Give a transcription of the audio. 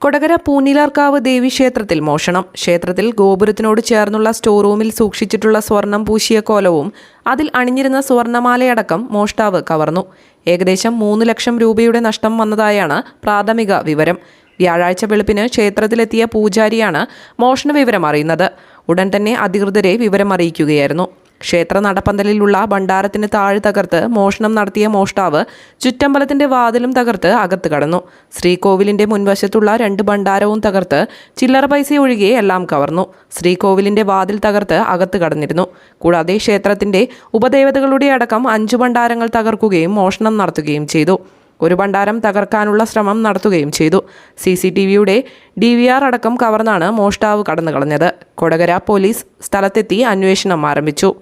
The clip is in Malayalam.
കൊടകര പൂനിലാർക്കാവ് ദേവീക്ഷേത്രത്തിൽ മോഷണം. ക്ഷേത്രത്തിൽ ഗോപുരത്തിനോട് ചേർന്നുള്ള സ്റ്റോർ റൂമിൽ സൂക്ഷിച്ചിട്ടുള്ള സ്വർണം പൂശിയ കോലവും അതിൽ അണിഞ്ഞിരുന്ന സ്വർണമാലയടക്കം മോഷ്ടാവ് കവർന്നു. ഏകദേശം മൂന്ന് ലക്ഷം രൂപയുടെ നഷ്ടം വന്നതായാണ് പ്രാഥമിക വിവരം. വ്യാഴാഴ്ച വെളുപ്പിന് ക്ഷേത്രത്തിലെത്തിയ പൂജാരിയാണ് മോഷണ വിവരം അറിയുന്നത്. ഉടൻ തന്നെ അധികൃതരെ വിവരം അറിയിക്കുകയായിരുന്നു ക്ഷേത്ര നടപ്പന്തലിലുള്ള ഭണ്ഡാരത്തിന് താഴെ തകർത്ത് മോഷണം നടത്തിയ മോഷ്ടാവ് ചുറ്റമ്പലത്തിന്റെ വാതിലും തകർത്ത് അകത്ത് കടന്നു. ശ്രീകോവിലിന്റെ മുൻവശത്തുള്ള രണ്ട് ഭണ്ഡാരവും തകർത്ത് ചില്ലറ പൈസ ഒഴികെ എല്ലാം കവർന്നു. ശ്രീകോവിലിന്റെ വാതിൽ തകർത്ത് അകത്ത് കടന്നിരുന്നു. കൂടാതെ ക്ഷേത്രത്തിന്റെ ഉപദേവതകളുടെ അടക്കം അഞ്ചു ഭണ്ഡാരങ്ങൾ തകർക്കുകയും മോഷണം നടത്തുകയും ചെയ്തു. ഒരു ഭണ്ഡാരം തകർക്കാനുള്ള ശ്രമം നടത്തുകയും ചെയ്തു. സി സി ടി വിയുടെ ഡി വി ആർ അടക്കം കവർന്നാണ് മോഷ്ടാവ് കടന്നു കളഞ്ഞത് കൊടകര പോലീസ് സ്ഥലത്തെത്തി അന്വേഷണം ആരംഭിച്ചു.